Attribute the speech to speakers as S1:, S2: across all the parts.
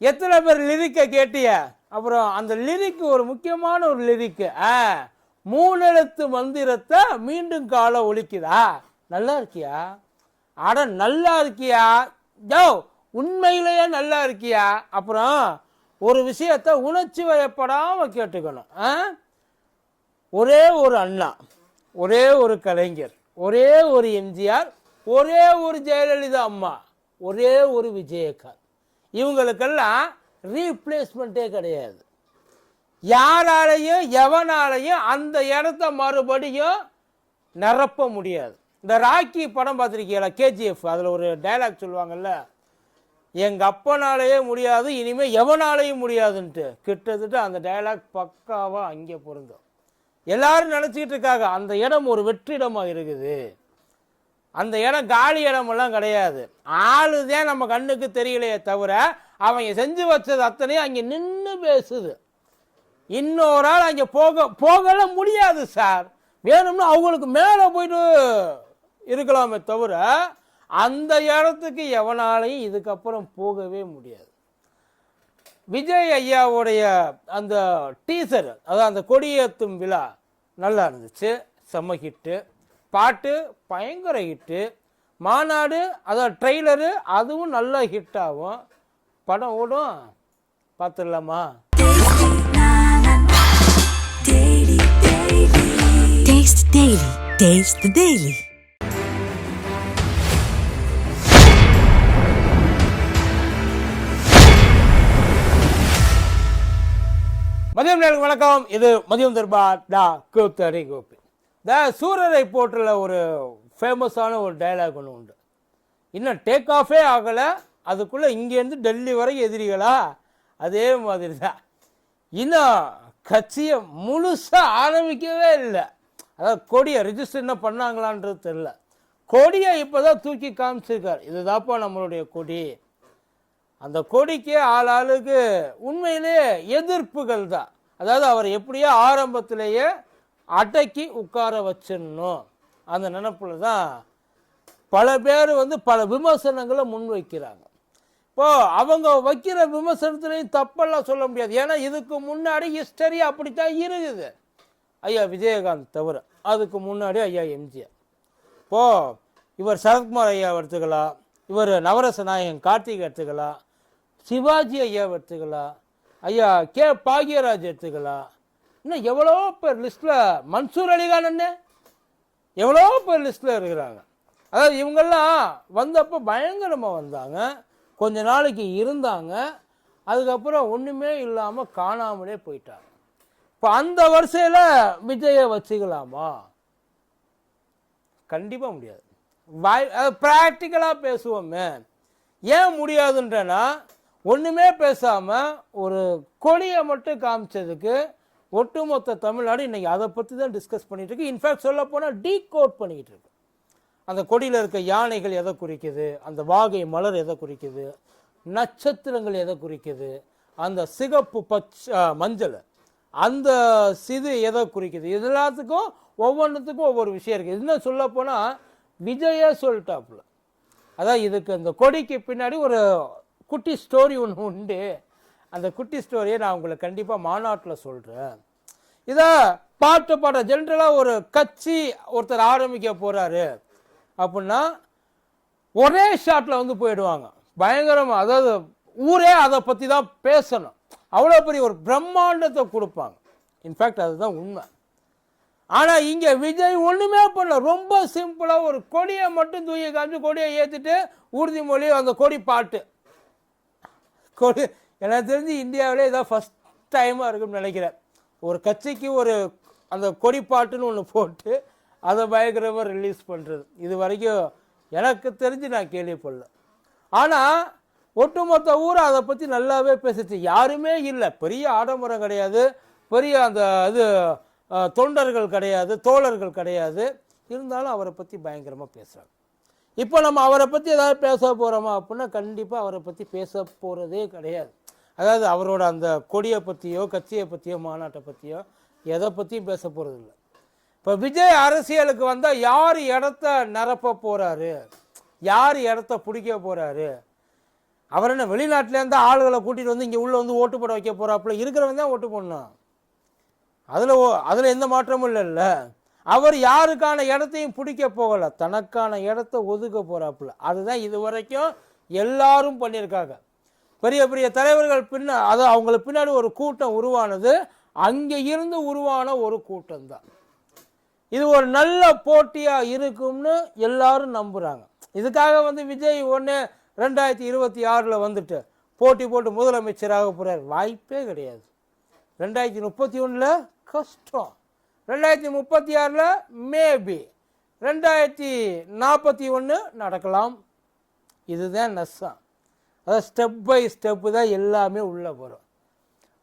S1: எத்தனை பேர் லிரிக்கை கேட்டிய? அப்புறம் அந்த லிரிக்கு ஒரு முக்கியமான ஒரு லிரிக்கு ஆ மூணெழுத்து மந்திரத்தை மீண்டும் காலை ஒழிக்குதா நல்லா இருக்கியா? அட நல்லா இருக்கியா? ஜோ உண்மையிலேயே நல்லா இருக்கியா? அப்புறம் ஒரு விஷயத்தை உணர்ச்சி வயப்படாமல் கேட்டுக்கணும் ஆ? ஒரே ஒரு அண்ணா ஒரே ஒரு கலைஞர் ஒரே ஒரு எம்ஜிஆர் ஒரே ஒரு ஜெயலலிதா அம்மா ஒரே ஒரு விஜயகாந்த். இவங்களுக்கெல்லாம் ரீப்ளேஸ்மெண்ட்டே கிடையாது. யாராலையும் எவனாலையும் அந்த இடத்த மறுபடியும் நிரப்ப முடியாது. இந்த ராக்கி படம் பார்த்துருக்கீங்களா? கேஜிஎஃப் அதில் ஒரு டைலாக் சொல்லுவாங்கல்ல எங்கள் அப்பனாலேயே முடியாது இனிமேல் எவனாலேயும் முடியாதுன்ட்டு. கிட்டத்தட்ட அந்த டைலாக் பக்காவாக அங்கே பொருந்தும். எல்லாரும் நினச்சிக்கிட்டு இருக்காங்க அந்த இடம் ஒரு வெற்றிடமாக இருக்குது. அந்த இடம் காலி இடமெல்லாம் கிடையாது. ஆளுதான் நம்ம கண்ணுக்கு தெரியலையே தவிர அவங்க செஞ்சு வச்சது அத்தனையும் அங்கே நின்று பேசுது. இன்னொரு ஆள் அங்கே போக போகல முடியாது சார். வேணும்னா அவங்களுக்கு மேலே போயிட்டு இருக்கலாமே தவிர அந்த இடத்துக்கு எவனாலையும் இதுக்கப்புறம் போகவே முடியாது. விஜய் ஐயாவுடைய அந்த டீசர் அதாவது அந்த கொடியேற்றும் விழா நல்லா இருந்துச்சு செம்ம ஹிட்டு. பாட்டு பயங்கர ஹிட்டு மாநாடு அதாவது ட்ரெய்லரு அதுவும் நல்ல ஹிட் ஆகும். படம் ஓடும். பார்த்துடலாமா. மதியம் நேரம் வணக்கம். இது மதியம் தர்பா டா கூத்தடி கோபி த சூரரை போட்டில் ஒரு ஃபேமஸான ஒரு டயலாக் ஒன்று உண்டு. இன்னும் டேக் ஆஃபே ஆகலை அதுக்குள்ளே இங்கேருந்து டெல்லி வரை எதிரிகளா? அதே மாதிரி தான் இன்னும் கட்சியை முழுசாக ஆரம்பிக்கவே இல்லை. அதாவது கொடியை ரிஜிஸ்டர் என்ன பண்ணாங்களான்றது தெரில கொடியை இப்போ தான் தூக்கி காமிச்சிருக்கார். இதுதாப்பா நம்மளுடைய கொடி. அந்த கொடிக்கு ஆள் ஆளுக்கு உண்மையிலேயே எதிர்ப்புகள் தான். அதாவது அவர் எப்படியோ ஆரம்பத்திலேயே அடக்கி உட்கார வச்சிடணும். அந்த நினப்பில் தான் பல பேர் வந்து பல விமர்சனங்களை முன்வைக்கிறாங்க. இப்போது அவங்க வைக்கிற விமர்சனத்துலையும் தப்பெல்லாம் சொல்ல முடியாது. ஏன்னா இதுக்கு முன்னாடி ஹிஸ்டரி அப்படித்தான் இருக்குது. ஐயா விஜயகாந்த் தவிர. அதுக்கு முன்னாடி ஐயா எம்ஜிஆர். இப்போது இவர் சரத்குமார் ஐயா எடுத்துக்கலாம் இவர் நவரச நாயகன் கார்த்திக் எடுத்துக்கலாம் சிவாஜி ஐயா எடுத்துக்கலாம் ஐயா கே பாக்யராஜ் எடுத்துக்கலாம் இன்னும் எவ்வளோ பேர் லிஸ்ட்டில் மன்சூர் அலிகான் அண்ணே. எவ்வளோ பேர் லிஸ்ட்டில் இருக்கிறாங்க. அதாவது இவங்கெல்லாம் வந்தப்போ பயங்கரமாக வந்தாங்க. கொஞ்ச நாளைக்கு இருந்தாங்க. அதுக்கப்புறம் ஒன்றுமே இல்லாமல் காணாமலே போயிட்டாங்க. இப்போ அந்த வரிசையில் விஜயை வச்சுக்கலாமா? கண்டிப்பாக முடியாது. வாய் ப்ராக்டிக்கலாக பேசுவோமே. ஏன் முடியாதுன்றனா ஒன்றுமே பேசாமல் ஒரு கொடியை மட்டும் காமிச்சதுக்கு ஒட்டுமொத்த தமிழ்நாடு இன்னைக்கு அதை பற்றி தான் டிஸ்கஸ் பண்ணிகிட்டு இருக்கு. இன்ஃபேக்ட் சொல்ல போனால் டீ கோட் பண்ணிக்கிட்டு இருக்கு. அந்த கொடியில் இருக்க யானைகள் எதை குறிக்குது? அந்த வாகை மலர் எதை குறிக்குது? நட்சத்திரங்கள் எதை குறிக்குது? அந்த சிகப்பு பச்ச மஞ்சள் அந்த சிது எதை குறிக்குது? இது எல்லாத்துக்கும் ஒவ்வொன்றுத்துக்கும் ஒவ்வொரு விஷயம் இருக்குது இன்னும் சொல்ல போனால் விஜயே சொல்லிட்டாப்புல. அதான் இதுக்கு இந்த கொடிக்கு பின்னாடி ஒரு குட்டி ஸ்டோரி ஒன்று உண்டு. அந்த குட்டி ஸ்டோரியை நான் உங்களுக்கு கண்டிப்பாக மாநாட்டில் சொல்கிறேன் இதை பாட்டு பாட ஜென்ரலாக ஒரு கட்சி ஒருத்தர் ஆரம்பிக்க போகிறாரு அப்படின்னா ஒரே ஷாட்டில் வந்து போயிடுவாங்க. பயங்கரமாக அதாவது ஊரே அதை பற்றி தான் பேசணும். அவ்வளோ பெரிய ஒரு பிரம்மாண்டத்தை கொடுப்பாங்க. இன்ஃபேக்ட் அதுதான் உண்மை. ஆனால் இங்கே விஜய் ஒன்றுமே பண்ணல. ரொம்ப சிம்பிளாக ஒரு கொடியை மட்டும் தூக்கி காமிச்சு கொடியை ஏற்றிட்டு உறுதிமொழி அந்த கொடி பாட்டு. கொடி எனக்கு தெரிஞ்சு இந்தியாவிலே இதான் ஃபஸ்ட் டைமாக இருக்குன்னு நினைக்கிறேன். ஒரு கட்சிக்கு ஒரு அந்த கொடி பாட்டுன்னு ஒன்று போட்டு அதை பயங்கரமாக ரிலீஸ் பண்ணுறது இது வரைக்கும் எனக்கு தெரிஞ்சு நான் கேள்விப்படல. ஆனால் ஒட்டுமொத்த ஊர் அதை பற்றி நல்லாவே பேசிச்சு. யாருமே இல்லை. பெரிய ஆடம்பரம் கிடையாது. பெரிய அந்த இது தொண்டர்கள் கிடையாது தோழர்கள் கிடையாது. இருந்தாலும் அவரை பற்றி பயங்கரமாக பேசுகிறாங்க இப்போ நம்ம அவரை பற்றி ஏதாவது பேச போகிறோமா அப்படின்னா கண்டிப்பாக அவரை பற்றி பேச போகிறதே கிடையாது. அதாவது அவரோட அந்த கொடியை பற்றியோ கட்சியை பற்றியோ மாநாட்டை பற்றியோ எதை பற்றியும் பேச போகிறது இல்லை இப்போ விஜய் அரசியலுக்கு வந்தால் யார் இடத்த நிரப்ப போகிறாரு யார் இடத்த பிடிக்க போகிறாரு அவர் என்ன வெளிநாட்டிலேருந்து ஆளுகளை கூட்டிகிட்டு வந்து இங்கே உள்ளே வந்து ஓட்டு போட வைக்க போகிறாப்புல இருக்கிறவன் தான் ஓட்டு போடணும் அதில் அதில் எந்த மாற்றமும் இல்லைல்ல அவர் யாருக்கான இடத்தையும் பிடிக்க போகலை. தனக்கான இடத்த ஒதுக்க போகிறாப்புல அதுதான் இது வரைக்கும் எல்லாரும் பண்ணியிருக்காங்க. பெரிய பெரிய தலைவர்கள் பின்ன அது அவங்களுக்கு பின்னாடி ஒரு கூட்டம் உருவானது அங்கே இருந்து உருவான ஒரு கூட்டம் தான் இது ஒரு நல்ல போட்டியாக இருக்கும்னு எல்லாரும் நம்புகிறாங்க இதுக்காக வந்து விஜய் ஒன்று ரெண்டாயிரத்தி இருபத்தி ஆறில் வந்துட்டு போட்டி போட்டு முதலமைச்சராக போகிறார் வாய்ப்பே கிடையாது. ரெண்டாயிரத்தி முப்பத்தி ஒன்றில் கஷ்டம். ரெண்டாயிரத்தி முப்பத்தி ஆறில் மேபி ரெண்டாயிரத்தி நாற்பத்தி ஒன்று நடக்கலாம். இதுதான் நஷ்டம். அதாவது ஸ்டெப் பை ஸ்டெப்பு தான் எல்லாமே உள்ளே வரும்.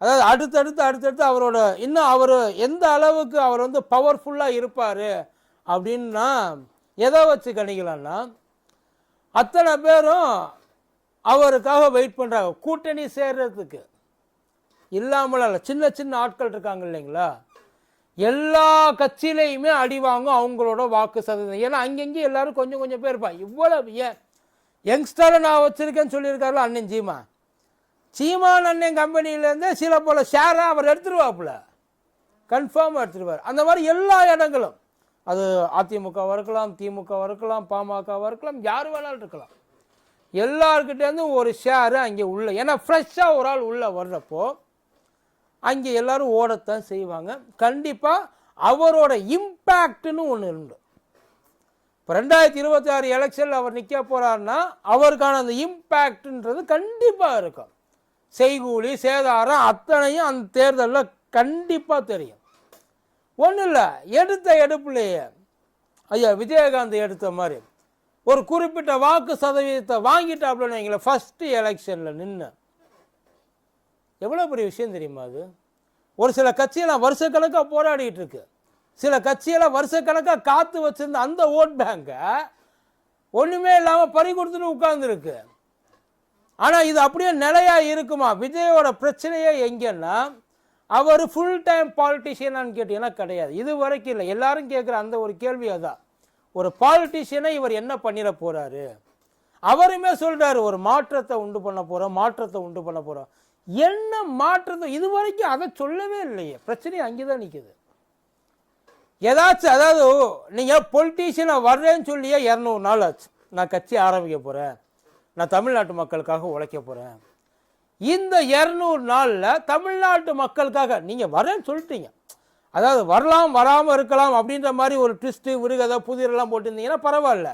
S1: அதாவது அடுத்தடுத்து அடுத்தடுத்து அவரோட இன்னும் அவர் எந்த அளவுக்கு அவர் வந்து பவர்ஃபுல்லாக இருப்பார் அப்படின்னா எதை வச்சு கணிக்கலாம்னா அத்தனை பேரும் அவருக்காக வெயிட் பண்ணுறாங்க கூட்டணி சேர்றதுக்கு. இல்லாமல் இல்லை சின்ன சின்ன ஆட்கள் இருக்காங்க இல்லைங்களா? எல்லா கட்சியிலையுமே அடி வாங்கும் அவங்களோட வாக்கு சதவீதம். ஏன்னா அங்கங்கே எல்லோரும் கொஞ்சம் கொஞ்சம் பேர் இருப்பாங்க. இவ்வளவு ஏன் யங்ஸ்டரை நான் வச்சுருக்கேன்னு சொல்லியிருக்காருல அண்ணன் சீமா. சீமான் அண்ணன் கம்பெனியிலேருந்து சில போல ஷேரை அவர் எடுத்துருவாப்புல. கன்ஃபார்மாக எடுத்துருவார். அந்த மாதிரி எல்லா இடங்களும். அது அதிமுகவாக இருக்கலாம் திமுகவாக இருக்கலாம் பாமகவாக இருக்கலாம் யார் வேணாலும் இருக்கலாம். எல்லாருக்கிட்டேருந்தும் ஒரு ஷேரு அங்கே உள்ள ஏன்னா ஃப்ரெஷ்ஷாக ஒரு ஆள் உள்ளே வர்றப்போ அங்கே எல்லோரும் ஓடத்தான் செய்வாங்க. கண்டிப்பாக அவரோட இம்பேக்ட்னு ஒன்று உண்டு. இப்போ ரெண்டாயிரத்தி இருபத்தி ஆறு எலெக்ஷனில் அவர் நிற்க போகிறாருன்னா அவருக்கான அந்த இம்பேக்ட்ன்றது கண்டிப்பாக இருக்கும். செய்கூலி சேதாரம் அத்தனையும் அந்த தேர்தலில் கண்டிப்பாக தெரியும். ஒன்றும் இல்லை எடுத்த எடுப்புலையே ஐயா விஜயகாந்த் எடுத்த மாதிரி ஒரு குறிப்பிட்ட வாக்கு சதவீதத்தை வாங்கிட்டாப்புலன்னு எங்களை ஃபஸ்ட்டு எலெக்ஷனில் நின்று எவ்வளோ பெரிய விஷயம் தெரியுமா அது? ஒரு சில கட்சியெல்லாம் வருஷக்கணக்காக போராடிக்கிட்டு இருக்கு. சில கட்சியெல்லாம் வருஷக்கணக்காக காத்து வச்சிருந்த அந்த ஓட் பேங்கை ஒன்றுமே இல்லாமல் பறி கொடுத்துட்டு உட்கார்ந்துருக்கு. ஆனால் இது அப்படியே நிலையாக இருக்குமா? விஜயோட பிரச்சனையே எங்கன்னா அவர் ஃபுல் டைம் பாலிட்டிஷியனான்னு கேட்டீங்கன்னா கிடையாது. இது வரைக்கும் இல்லை. எல்லாரும் கேட்குற அந்த ஒரு கேள்வி அதான். ஒரு பாலிட்டிஷியனை இவர் என்ன பண்ணிட போகிறாரு அவருமே சொல்கிறாரு ஒரு மாற்றத்தை உண்டு பண்ண போகிறோம் மாற்றத்தை உண்டு பண்ண போகிறோம் என்ன மாற்றத்தை? இது வரைக்கும் அதை சொல்லவே இல்லையே. பிரச்சனை அங்கே தான் நிற்கிது ஏதாச்சும் அதாவது நீங்கள் பொலிட்டீஷியனை வர்றேன்னு சொல்லியே இரநூறு நாள் ஆச்சு. நான் கட்சி ஆரம்பிக்க போகிறேன் நான் தமிழ்நாட்டு மக்களுக்காக உழைக்க போகிறேன் இந்த இரநூறு நாளில் தமிழ்நாட்டு மக்களுக்காக நீங்கள் வரேன்னு சொல்லிட்டீங்க. அதாவது வரலாம் வராமல் இருக்கலாம் அப்படின்ற மாதிரி ஒரு ட்விஸ்ட்டு விருகதை புதிரெல்லாம் போட்டிருந்தீங்கன்னா பரவாயில்ல.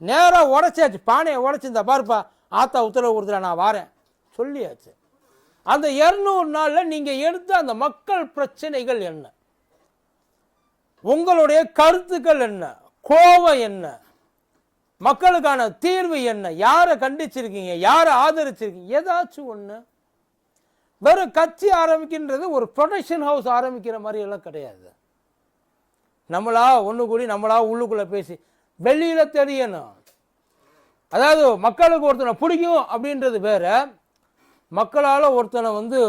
S1: நேராக உடச்சாச்சு பானையை உடச்சி இந்த பாருப்பா ஆத்தா உத்தரவு கொடுத்துற நான் வரேன். சொல்லியாச்சு. அந்த இரநூறு நாளில் நீங்கள் எடுத்த அந்த மக்கள் பிரச்சனைகள் என்ன? உங்களுடைய கருத்துக்கள் என்ன? கோபம் என்ன? மக்களுக்கான தீர்வு என்ன? யாரை கண்டிச்சிருக்கீங்க? யாரை ஆதரிச்சிருக்கீங்க? ஏதாச்சும் ஒன்று வெறும் கட்சி ஆரம்பிக்கின்றது ஒரு ப்ரொடக்ஷன் ஹவுஸ் ஆரம்பிக்கிற மாதிரி எல்லாம் கிடையாது. நம்மளா ஒன்று கூடி நம்மளா உள்ளுக்குள்ளே பேசி வெளியில் தெரியணும். அதாவது மக்களுக்கு ஒருத்தனை பிடிக்கும் அப்படின்றது வேற. மக்களால் ஒருத்தனை வந்து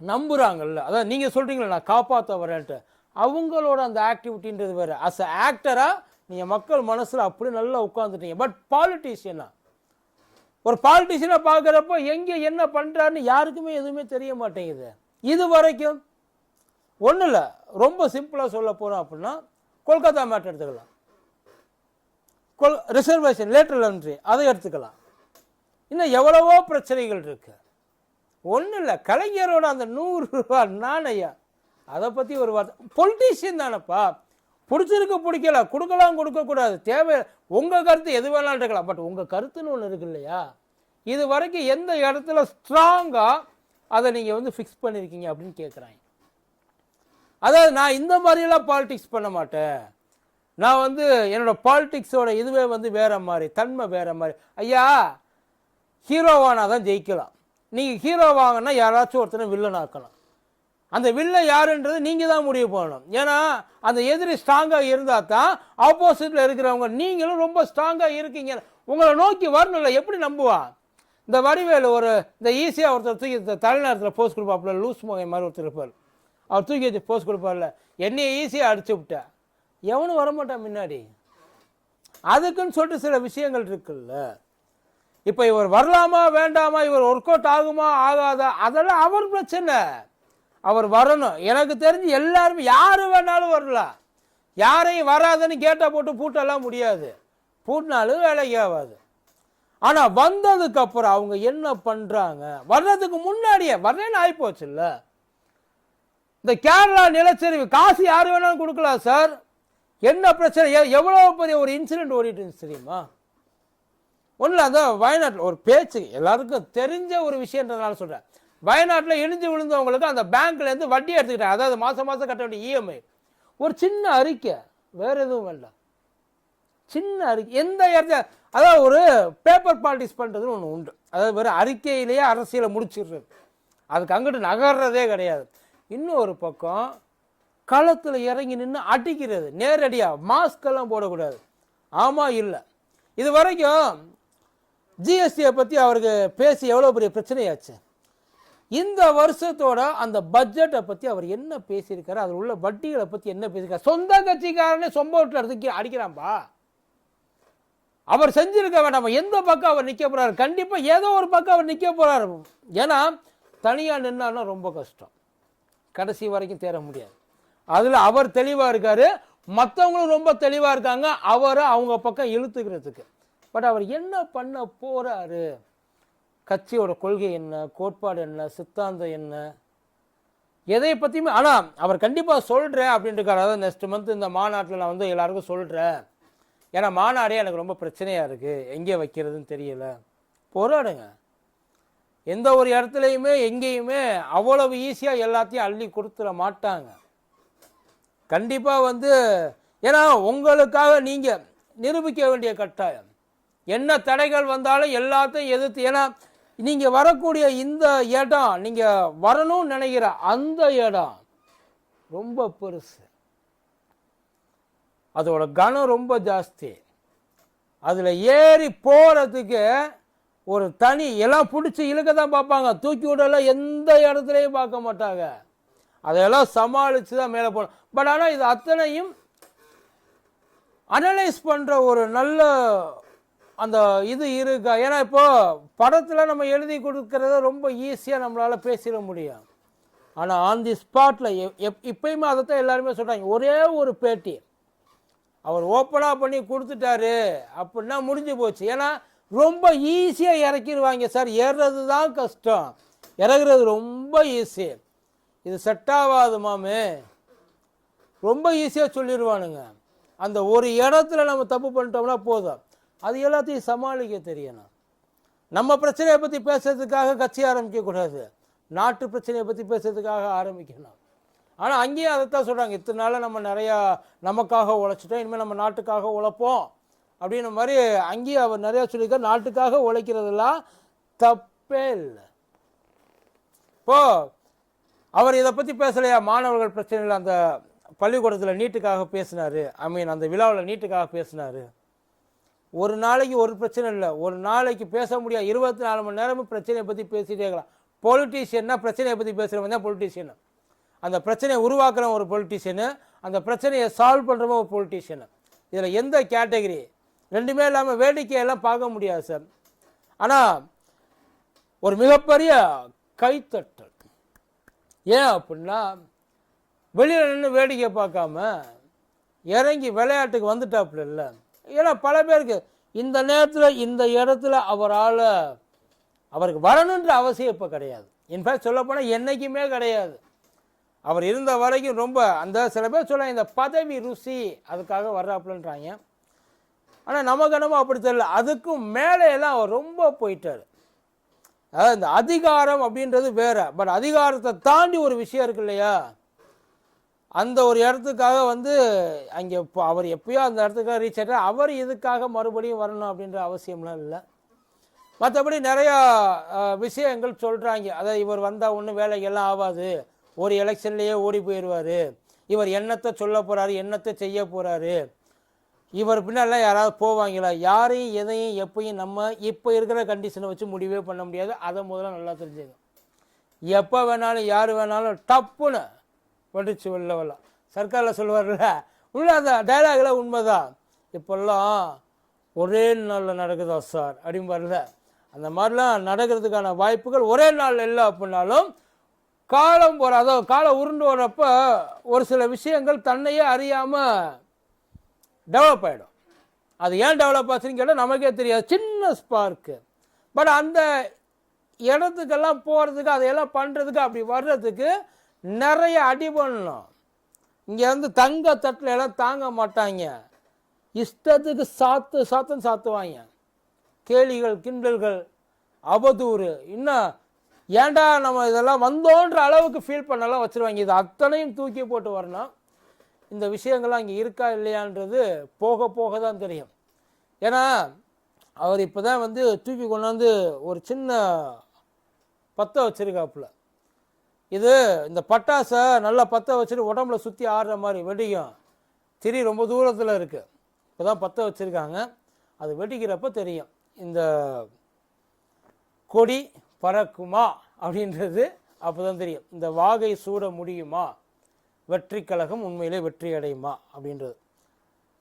S1: நம்புகிறாங்கல்ல அதாவது நீங்கள் சொல்கிறீங்களே நான் காப்பாற்ற வரேன்ட்டு. அவங்களோட அந்த ஆக்டிவிட்டின்றது வேறு. அஸ் அ ஆக்டராக நீங்கள் மக்கள் மனசில் அப்படி நல்லா உட்காந்துட்டீங்க பட் பாலிட்டிஷியனாக ஒரு பாலிட்டிஷியனை பார்க்குறப்போ எங்கே என்ன பண்ணுறாருன்னு யாருக்குமே எதுவுமே தெரிய மாட்டேங்குது. இது வரைக்கும் ஒன்றும் இல்லை. ரொம்ப சிம்பிளாக சொல்ல போகிறோம் அப்படின்னா கொல்கத்தா மேட்டர் எடுத்துக்கலாம். கொல் ரிசர்வேஷன் லேட்டர் என்ட்ரி அதை எடுத்துக்கலாம். இன்னும் எவ்வளவோ பிரச்சனைகள் இருக்குது ஒன்றும் இல்லை. கலைஞரோட அந்த நூறு ரூபா நாணயம் அதை பற்றி ஒரு வார்த்தை. பொலிட்டீஷியன் தானப்பா. பிடிச்சிருக்கு பிடிக்கல கொடுக்கலாம் கொடுக்கக்கூடாது. தேவை உங்கள் கருத்து எது வேணாலும் இருக்கலாம். பட் உங்கள் கருத்துன்னு ஒன்று இருக்கு இல்லையா? இது வரைக்கும் எந்த இடத்துல ஸ்ட்ராங்காக அதை நீங்கள் வந்து ஃபிக்ஸ் பண்ணியிருக்கீங்க அப்படின்னு கேட்குறாங்க அதாவது நான் இந்த மாதிரியெல்லாம் பாலிடிக்ஸ் பண்ண மாட்டேன். நான் வந்து என்னோட பாலிடிக்ஸோட இதுவே வந்து வேறு மாதிரி தன்மை வேறு மாதிரி. ஐயா ஹீரோவானா தான் ஜெயிக்கலாம். நீங்கள் ஹீரோ வாங்கினா யாராச்சும் ஒருத்தனை வில்லன் ஆக்கலாம். அந்த வில்லை யாருன்றது நீங்கள் தான் முடிவு பண்ணணும். ஏன்னா அந்த எதிரி ஸ்ட்ராங்காக இருந்தால் தான் ஆப்போசிட்டில் இருக்கிறவங்க நீங்களும் ரொம்ப ஸ்ட்ராங்காக இருக்கீங்க. உங்களை நோக்கி வரணும்ல எப்படி நம்புவான் இந்த வடிவேலு ஒரு இந்த ஈஸியாக ஒருத்தர் தூக்கி தலைநேரத்தில் போஸ்ட் கொடுப்பாப்புல லூஸ் முகை மாதிரி ஒருத்தர் இருப்பார். அவர் தூக்கி வச்சு போஸ்ட் கொடுப்பார்ல. என்னையை ஈஸியாக அடிச்சு விட்டேன் எவனும் வரமாட்டான் முன்னாடி. அதுக்குன்னு சொல்லிட்டு சில விஷயங்கள் இருக்குல்ல. இப்போ இவர் வரலாமா வேண்டாமா இவர் ஒர்க் அவுட் ஆகுமா ஆகாதா அதெல்லாம் அவர் பிரச்சனை. அவர் வரணும். எனக்கு தெரிஞ்சு எல்லாருமே யார் வேணாலும் வரலாம் யாரையும் வராதுன்னு கேட்டால் போட்டு பூட்டெல்லாம் முடியாது. பூட்டினாலும் வேலைக்கு ஆகாது. ஆனால் வந்ததுக்கப்புறம் அவங்க என்ன பண்ணுறாங்க வர்றதுக்கு முன்னாடியே வர்றேன்னு ஆகிப்போச்சுல்ல இந்த கேரளா நிலச்சரிவு காசு யார் வேணாலும் கொடுக்கலாம் சார்? என்ன பிரச்சனை? எவ்வளோ பெரிய ஒரு இன்சிடென்ட் ஓடிட்டு இருந்துச்சு தெரியுமா? ஒன்றும் அந்த வயநாட்டில் ஒரு பேச்சு எல்லாருக்கும் தெரிஞ்ச ஒரு விஷயன்றதுனால சொல்கிறேன் வயநாட்டில் இடிஞ்சு விழுந்தவங்களுக்கு அந்த பேங்க்லேருந்து வட்டி எடுத்துக்கிட்டாங்க. அதாவது மாதம் மாதம் கட்ட வேண்டிய இஎம்ஐ ஒரு சின்ன அறிக்கை வேற எதுவும் இல்லை. சின்ன அறிக்கை எந்த இடத்துல அதாவது ஒரு பேப்பர் பாலிட்டிக்ஸ் பண்ணுறதுன்னு ஒன்று உண்டு. அதாவது வெறும் அறிக்கையிலேயே அரசியலை முடிச்சிடுறது. அதுக்கு அங்கிட்டு நகர்றதே கிடையாது. இன்னொரு பக்கம் களத்தில் இறங்கி நின்று அடிக்கிறது நேரடியாக மாஸ்கெல்லாம் போடக்கூடாது. ஆமாம் இல்லை. இது வரைக்கும் ஜிஎஸ்டியை பற்றி அவருக்கு பேசி எவ்வளோ பெரிய பிரச்சனையாச்சு? இந்த வருஷத்தோட அந்த பட்ஜெட்டை பற்றி அவர் என்ன பேசியிருக்காரு? அதில் உள்ள வட்டிகளை பற்றி என்ன பேசியிருக்காரு? சொந்த கட்சிக்காரனே சொம்ப வீட்டில் இருந்து அடிக்கிறான்பா? அவர் செஞ்சிருக்க வேண்டாம். எந்த பக்கம் அவர் நிற்க போகிறாரு கண்டிப்பாக ஏதோ ஒரு பக்கம் அவர் நிற்க போகிறாரு ஏன்னா தனியாக நின்னாலும் ரொம்ப கஷ்டம். கடைசி வரைக்கும் தேர முடியாது. அதில் அவர் தெளிவாக இருக்கார். மற்றவங்களும் ரொம்ப தெளிவாக இருக்காங்க. அவரை அவங்க பக்கம் இழுத்துக்கிறதுக்கு. பட் அவர் என்ன பண்ண போறாரு? கட்சியோட கொள்கை என்ன கோட்பாடு என்ன சித்தாந்தம் என்ன? எதை பற்றியுமே ஆனால் அவர் கண்டிப்பாக சொல்கிறேன் அப்படின்ட்டு அதாவது நெக்ஸ்ட் மந்த் இந்த மாநாட்டில் நான் வந்து எல்லாருக்கும் சொல்கிறேன் ஏன்னா மாநாடே எனக்கு ரொம்ப பிரச்சனையாக இருக்குது எங்கே வைக்கிறதுன்னு தெரியல. போராடுங்க. எந்த ஒரு இடத்துலையுமே எங்கேயுமே அவ்வளவு ஈஸியாக எல்லாத்தையும் அள்ளி கொடுத்துட மாட்டாங்க. கண்டிப்பாக வந்து ஏன்னா உங்களுக்காக நீங்கள் நிரூபிக்க வேண்டிய கட்டாயம். என்ன தடைகள் வந்தாலும் எல்லாத்தையும் எதிர்த்து ஏன்னா நீங்கள் வரக்கூடிய இந்த இடம் நீங்கள் வரணும்னு நினைக்கிற அந்த இடம் ரொம்ப பெருசு. அதோட கனம் ரொம்ப ஜாஸ்தி. அதில் ஏறி போகிறதுக்கு ஒரு தனி எல்லாம் பிடிச்சி இழுக்க தான் பார்ப்பாங்க. தூக்கி விடலாம் எந்த இடத்துலையும் பார்க்க மாட்டாங்க. அதையெல்லாம் சமாளித்து தான் மேலே போகணும். பட் ஆனால் இது அத்தனையும் அனலைஸ் பண்ணுற ஒரு நல்ல அந்த இது இருக்கா? ஏன்னா இப்போ படத்தில் நம்ம எழுதி கொடுக்கறத ரொம்ப ஈஸியாக நம்மளால் பேசிட முடியும் ஆனால் ஆன் தி ஸ்பாட்டில் எப் இப்பயுமே அதைத்தான் எல்லாருமே சொல்கிறாங்க ஒரே ஒரு பேட்டி. அவர் ஓப்பனாக பண்ணி கொடுத்துட்டாரு அப்படின்னா முடிஞ்சு போச்சு. ஏன்னா ரொம்ப ஈஸியாக இறக்கிடுவாங்க சார். ஏறுறது தான் கஷ்டம். இறங்குறது ரொம்ப ஈஸி இது செட் ஆகாது மாமே. ரொம்ப ஈஸியாக சொல்லிடுவானுங்க அந்த ஒரு இடத்துல நம்ம தப்பு பண்ணிட்டோம்னா போதும். அது எல்லாத்தையும் சமாளிக்க தெரியணும். நம்ம பிரச்சனையை பற்றி பேசுறதுக்காக கட்சி ஆரம்பிக்கக்கூடாது நாட்டு பிரச்சனையை பற்றி பேசுறதுக்காக ஆரம்பிக்கணும். ஆனால் அங்கேயும் அதைத்தான் சொல்கிறாங்க இத்தனை நாளாக நம்ம நிறையா நமக்காக உழைச்சிட்டோம் இனிமேல் நம்ம நாட்டுக்காக உழைப்போம் அப்படின்ற மாதிரி அங்கேயும் அவர் நிறையா சொல்லியிருக்க நாட்டுக்காக உழைக்கிறதெல்லாம் தப்பே இல்லை. இப்போ அவர் இதை பற்றி பேசலையா? மாணவர்கள் பிரச்சனையில் அந்த பள்ளிக்கூடத்தில் நீட்டுக்காக பேசினார். ஐ மீன் அந்த விழாவில் நீட்டுக்காக பேசினார். ஒரு நாளைக்கு ஒரு பிரச்சனை இல்லை. ஒரு நாளைக்கு பேச முடியாது இருபத்தி நாலு மணி நேரமும் பிரச்சனையை பற்றி பேசிகிட்டே இருக்கலாம். பொலிட்டீஷியன்னா பிரச்சனையை பற்றி பேசுகிறவங்க தான் பொலிட்டீஷியன் அந்த பிரச்சனையை உருவாக்குறவன் ஒரு பொலிட்டீஷியனு அந்த பிரச்சனையை சால்வ் பண்ணுறவன் ஒரு பொலிட்டீஷியனு இதில் எந்த கேட்டகரி ரெண்டுமே இல்லாமல் வேடிக்கையெல்லாம் பார்க்க முடியாது சார் ஆனால் ஒரு மிகப்பெரிய கைத்தட்டல். ஏன் அப்படின்னா வெளியில் நின்று வேடிக்கை பார்க்காம இறங்கி விளையாட்டுக்கு வந்துட்டாப்புல இல்லை. ஏன்னா பல பேருக்கு இந்த நேரத்தில் இந்த இடத்துல அவரால் அவருக்கு வரணுன்ற அவசியம் இப்போ கிடையாது. இன்ஃபேக்ட் சொல்லப்போனால் என்றைக்குமே கிடையாது. அவர் இருந்த வரைக்கும் ரொம்ப அந்த சில பேர் சொல்ல இந்த பதவி ருசி அதுக்காக வர்றாப்புலன்றாங்க. ஆனால் நமக்கு என்னமோ அப்படி தெரியல. அதுக்கும் மேலேலாம் அவர் ரொம்ப போயிட்டார். அதாவது இந்த அதிகாரம் அப்படின்றது வேறு. பட் அதிகாரத்தை தாண்டி ஒரு விஷயம் இருக்கு இல்லையா? அந்த ஒரு இடத்துக்காக வந்து அங்கே இப்போ அவர் எப்பயோ அந்த இடத்துக்காக ரீச் ஆகிட்டார் அவர் இதுக்காக மறுபடியும் வரணும் அப்படின்ற அவசியம்லாம் இல்லை. மற்றபடி நிறையா விஷயங்கள் சொல்கிறாங்க அதாவது இவர் வந்தால் ஒன்றும் வேலைகள்லாம் ஆகாது. ஒரு எலெக்ஷன்லேயே ஓடி போயிடுவார் இவர் என்னத்தை சொல்ல போகிறாரு என்னத்தை செய்ய போகிறாரு இவர் பின்னால் யாராவது போவாங்களா? யாரையும் எதையும் எப்பயும் நம்ம இப்போ இருக்கிற கண்டிஷனை வச்சு முடிவே பண்ண முடியாது. அதை முதல்ல நல்லா தெரிஞ்சுங்க எப்போ வேணாலும் யார் வேணாலும் டப்புன்னு படிச்சு வெளில வரலாம் சர்க்காரில் சொல்லுவார்ல உள்ள அந்த டைலாக்லாம் உண்மைதான். இப்போல்லாம் ஒரே நாளில் நடக்குதா சார்? அப்படிம்பார்ல அந்த மாதிரிலாம் நடக்கிறதுக்கான வாய்ப்புகள் ஒரே நாள் இல்லை அப்படின்னாலும் காலம் போகிற அதோ காலம் உருண்டு வரப்போ ஒரு சில விஷயங்கள் தன்னையே அறியாமல் டெவலப் ஆகிடும் அது ஏன் டெவலப் ஆச்சுன்னு கேட்டால் நமக்கே தெரியாது. சின்ன ஸ்பார்க்கு பட் அந்த இடத்துக்கெல்லாம் போகிறதுக்கு அதையெல்லாம் பண்ணுறதுக்கு அப்படி வர்றதுக்கு நிறைய அடி பண்ணணும். இங்கே வந்து தங்க தட்டில் எல்லாம் தாங்க மாட்டாங்க. இஷ்டத்துக்கு சாத்து சாத்தம் சாத்துவாங்க. கேலிகள் கிண்டல்கள் அவதூறு. இன்னும் ஏன்டா நம்ம இதெல்லாம் வந்தோன்ற அளவுக்கு ஃபீல் பண்ணலாம் வச்சுருவாங்க. இது அத்தனையும் தூக்கி போட்டு வரணும். இந்த விஷயங்கள்லாம் இங்கே இருக்கா இல்லையான்றது போக போக தான் தெரியும். ஏன்னா அவர் இப்போ தான் வந்து தூக்கி கொண்டாந்து ஒரு சின்ன பத்த வச்சுருக்காப்புல. இது இந்த பட்டாசை நல்லா பற்ற வச்சுட்டு உடம்புல சுற்றி ஆடுற மாதிரி வெடிக்கும். திரி ரொம்ப தூரத்தில் இருக்குது இப்போ தான் பற்ற வச்சுருக்காங்க. அது வெடிக்கிறப்ப தெரியும். இந்த கொடி பறக்குமா அப்படின்றது அப்போ தான் தெரியும். இந்த வாகை சூட முடியுமா? வெற்றி கழகம் உண்மையிலே வெற்றி அடையுமா? அப்படின்றது.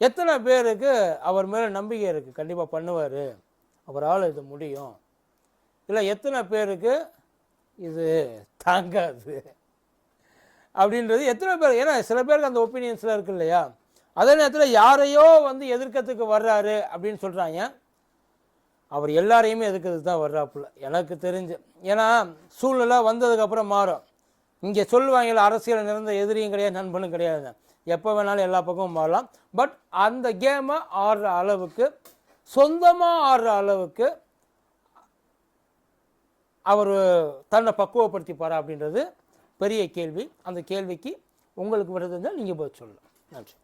S1: எத்தனை பேருக்கு அவர் மேலே நம்பிக்கை இருக்குது கண்டிப்பாக பண்ணுவார். அவரால் இது முடியும். இல்லை எத்தனை பேருக்கு இது தாங்காது. அப்படின்றது எத்தனை பேர் ஏன்னா சில பேருக்கு அந்த ஒப்பீனியன்ஸில் இருக்கு இல்லையா? அதே நேரத்தில் யாரையோ வந்து எதிர்க்கத்துக்கு வர்றாரு அப்படின்னு சொல்கிறாங்க அவர் எல்லாரையுமே எதிர்க்கிறதுக்கு தான் வர்றாப்புல. எனக்கு தெரிஞ்சு. ஏன்னா சூழ்நிலை வந்ததுக்கப்புறம் மாறும். இங்கே சொல்லுவாங்கல்ல அரசியல் நிறந்த எதிரியும் கிடையாது நண்பனும் கிடையாது எப்போ வேணாலும் எல்லா பக்கமும் மாறலாம். பட் அந்த கேமை ஆடுற அளவுக்கு சொந்தமாக ஆடுற அளவுக்கு அவர் தன்னை பக்குவப்படுத்திப்பாரா அப்படின்றது பெரிய கேள்வி அந்த கேள்விக்கு உங்களுக்கு விட தெரிஞ்சால் நீங்கள் பதில் சொல்லலாம் நன்றி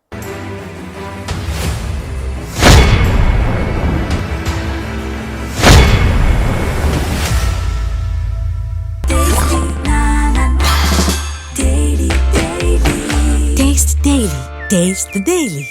S2: Taste Daily. Taste the Daily.